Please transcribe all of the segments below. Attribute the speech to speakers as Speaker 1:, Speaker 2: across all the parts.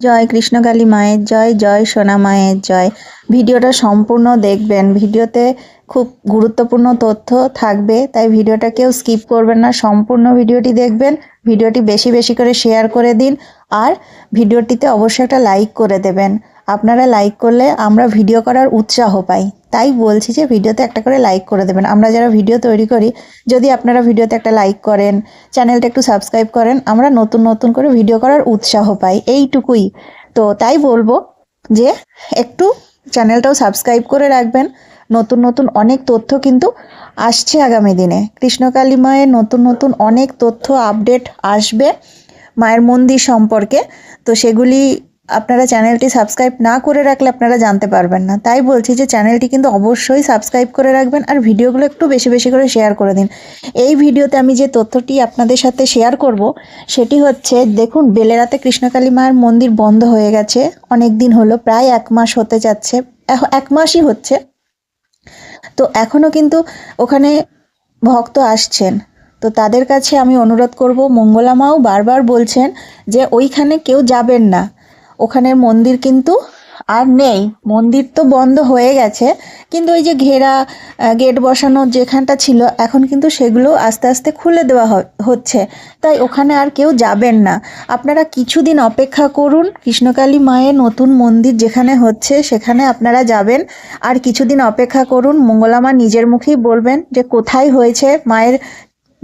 Speaker 1: জয় কৃষ্ণকালী মায়ের জয় জয় সোনা মায়ের জয়। ভিডিওটা সম্পূর্ণ দেখবেন। ভিডিওতে খুব গুরুত্বপূর্ণ তথ্য থাকবে, তাই ভিডিওটা কেউ স্কিপ করবেন না। সম্পূর্ণ ভিডিওটি দেখবেন, ভিডিওটি বেশি বেশি করে শেয়ার করে দিন, আর ভিডিওটিতে অবশ্যই একটা লাইক করে দেবেন। আপনারা লাইক করলে আমরা ভিডিও করার উৎসাহ পাই। তাই বলছি যে ভিডিওতে একটা করে লাইক করে দেবেন। আমরা যারা ভিডিও তৈরি করি, যদি আপনারা ভিডিওতে একটা লাইক করেন চ্যানেলটা একটু সাবস্ক্রাইব করেন, আমরা নতুন নতুন করে ভিডিও করার উৎসাহ পাই। এইটুকুই। তো তাই বলব যে একটু চ্যানেলটাও সাবস্ক্রাইব করে রাখবেন। নতুন নতুন অনেক তথ্য কিন্তু আসছে আগামী দিনে। কৃষ্ণকালী মায়ের নতুন নতুন অনেক তথ্য আপডেট আসবে মায়ের মন্দির সম্পর্কে। তো সেগুলি আপনারা চ্যানেলটি সাবস্ক্রাইব না করে রাখলে আপনারা জানতে পারবেন না। তাই বলছি যে চ্যানেলটি কিন্তু অবশ্যই সাবস্ক্রাইব করে রাখবেন আর ভিডিওগুলো একটু বেশি বেশি করে শেয়ার করে দিন। এই ভিডিওতে আমি যে তথ্যটি আপনাদের সাথে শেয়ার করব, সেটি হচ্ছে, দেখুন, বেলেরাতে কৃষ্ণকালী মায়ের মন্দির বন্ধ হয়ে গেছে। অনেক দিন হলো, প্রায় এক মাস হতে যাচ্ছে। এক মাসই হচ্ছে। তো এখনও কিন্তু ওখানে ভক্ত আসছেন। তো তাদের কাছে আমি অনুরোধ করব মঙ্গলামাও বারবার বলছেন যে ওইখানে কেউ যাবেন না। ওখানের মন্দির কিন্তু আর নেই। মন্দির তো বন্ধ হয়ে গেছে। কিন্তু ওই যে ঘেরা গেট বসানো যেখানটা ছিল, এখন কিন্তু সেগুলো আস্তে আস্তে খুলে দেওয়া হচ্ছে। তাই ওখানে আর কেউ যাবেন না। আপনারা কিছুদিন অপেক্ষা করুন। কৃষ্ণকালী মায়ের নতুন মন্দির যেখানে হচ্ছে, সেখানে আপনারা যাবেন। আর কিছুদিন অপেক্ষা করুন। মঙ্গলামা নিজের মুখেই বলবেন যে কোথায় হয়েছে মায়ের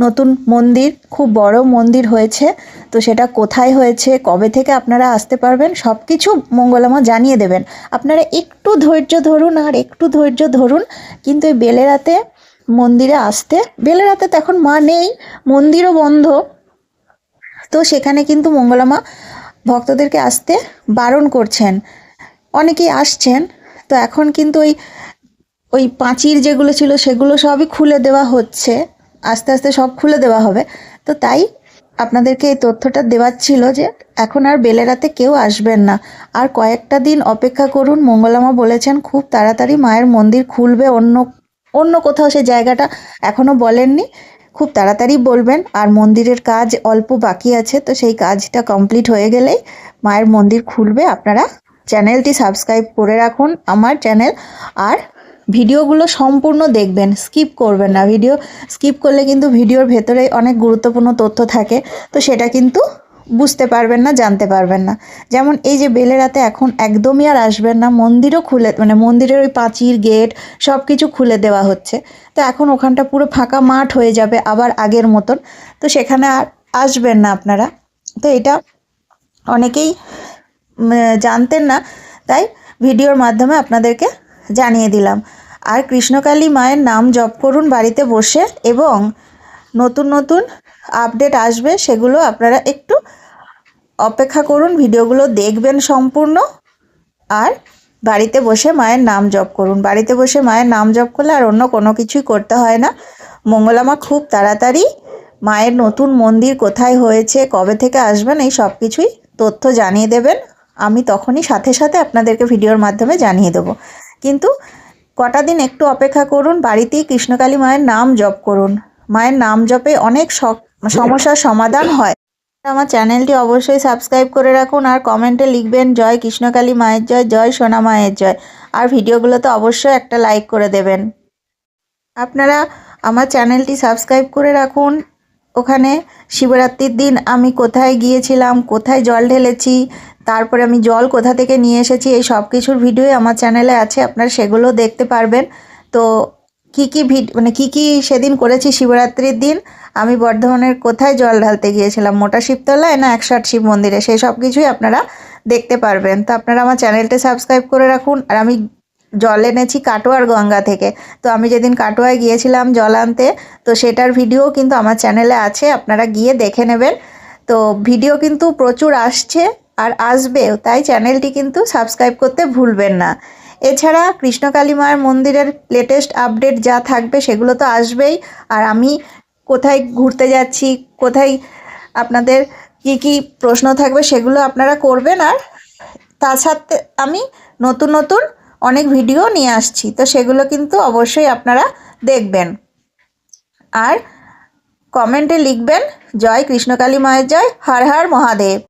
Speaker 1: নতুন মন্দির, খুব বড় মন্দির হয়েছে। তো সেটা কোথায় হয়েছে, কবে থেকে আপনারা আসতে পারবেন সব কিছু মঙ্গলামা জানিয়ে দেবেন। আপনারা একটু ধৈর্য ধরুন আর একটু ধৈর্য ধরুন, কিন্তু এই বেলেরাতে মন্দিরে আসতে, বেলেরাতে তো এখন মা নেই, মন্দিরও বন্ধ। তো সেখানে কিন্তু মঙ্গলামা ভক্তদেরকে আসতে বারণ করছেন। অনেকেই আসছেন, তো এখন কিন্তু ওই ওই পাঁচির যেগুলো ছিল সেগুলো সবই খুলে দেওয়া হচ্ছে। আস্তে আস্তে সব খুলে দেওয়া হবে। তো তাই আপনাদেরকে এই তথ্যটা দেওয়ার ছিল যে এখন আর বেলেরাতে কেউ আসবেন না। আর কয়েকটা দিন অপেক্ষা করুন, মঙ্গলামা বলেছেন খুব তাড়াতাড়ি মায়ের মন্দির খুলবে, অন্য অন্য কোথাও সে জায়গাটা এখনও বলেননি। খুব তাড়াতাড়ি বলবেন, আর মন্দিরের কাজ অল্প বাকি আছে, তো সেই কাজটা কমপ্লিট হয়ে গেলেই মায়ের মন্দির খুলবে। আপনারা চ্যানেলটি সাবস্ক্রাইব করে রাখুন আমার চ্যানেল। আর ভিডিওগুলো সম্পূর্ণ দেখবেন স্কিপ করবেন না। ভিডিও স্কিপ করলে কিন্তু ভিডিওর ভেতরে অনেক গুরুত্বপূর্ণ তথ্য থাকে, তো সেটা কিন্তু বুঝতে পারবেন না, জানতে পারবেন না। যেমন এই যে বেলেরাতে এখন একদমই আর আসবেন না, মন্দিরও খুলে মানে মন্দিরের ওই পাঁচির গেট সব কিছু খুলে দেওয়া হচ্ছে। তো এখন ওখানটা পুরো ফাঁকা মাঠ হয়ে যাবে আবার আগের মতন, তো সেখানে আর আসবেন না আপনারা। তো এটা অনেকেই জানতেন না, তাই ভিডিওর মাধ্যমে আপনাদেরকে জানিয়ে দিলাম। আর কৃষ্ণকালী মায়ের নাম জপ করুন বাড়িতে বসে এবং নতুন নতুন আপডেট আসবে সেগুলো আপনারা একটু অপেক্ষা করুন, ভিডিওগুলো দেখবেন সম্পূর্ণ। আর বাড়িতে বসে মায়ের নাম জপ করুন। বাড়িতে বসে মায়ের নাম জপ করলে আর অন্য কোনো কিছুই করতে হয় না। মঙ্গলামা খুব তাড়াতাড়ি মায়ের নতুন মন্দির কোথায় হয়েছে, কবে থেকে আসবেন, এই সব কিছুই তথ্য জানিয়ে দেবেন। আমি তখনই সাথে সাথে আপনাদেরকে ভিডিওর মাধ্যমে জানিয়ে দেবো। কিন্তু কটা দিন একটু অপেক্ষা করুন, বাড়িতেই কৃষ্ণকালী মায়ের নাম জপ করুন। মায়ের নাম জপে অনেক সমস্যার সমাধান হয়। আমার চ্যানেলটি অবশ্যই সাবস্ক্রাইব করে রাখুন আর কমেন্টে লিখবেন, জয় কৃষ্ণকালী মায়ের জয় জয় সোনা মায়ের জয়। আর ভিডিওগুলোতে অবশ্যই একটা লাইক করে দেবেন। আপনারা আমার চ্যানেলটি সাবস্ক্রাইব করে রাখুন। ওখানে শিবরাত্রির দিন আমি কোথায় গিয়েছিলাম, কোথায় জল ঢেলেছি তারপরে আমি জল কোথা থেকে নিয়ে এসেছি, এই সব কিছুর ভিডিওই আমার চ্যানেলে আছে, আপনারা সেগুলো দেখতে পারবেন। তো কী কী ভিড মানে কী কী সেদিন করেছি শিবরাত্রির দিন, আমি বর্ধমানের কোথায় জল ঢালতে গিয়েছিলাম, মোটা শিবতলায় না একশো আট শিব মন্দিরে, সেই সব কিছুই আপনারা দেখতে পারবেন। তো আপনারা আমার চ্যানেলটা সাবস্ক্রাইব করে রাখুন, আর আমি জল এনেছি কাটোয়ার গঙ্গা থেকে। তো আমি যেদিন কাটোয়ায় গিয়েছিলাম জল আনতে, তো সেটার ভিডিও কিন্তু আমার চ্যানেলে আছে, আপনারা গিয়ে দেখে নেবেন। তো ভিডিও কিন্তু প্রচুর আসছে আর আসবেও, তাই চ্যানেলটি কিন্তু সাবস্ক্রাইব করতে ভুলবেন না। এছাড়া কৃষ্ণকালী মায়ের মন্দিরের লেটেস্ট আপডেট যা থাকবে সেগুলো তো আসবেই। আর আমি কোথায় ঘুরতে যাচ্ছি, কোথায় আপনাদের কি কি প্রশ্ন থাকবে সেগুলো আপনারা করবেন। আর তার সাথে আমি নতুন নতুন অনেক ভিডিও নিয়ে আসছি, তো সেগুলো কিন্তু অবশ্যই আপনারা দেখবেন। আর কমেন্টে লিখবেন, জয় কৃষ্ণকালী মায়ের জয়, হর হর মহাদেব।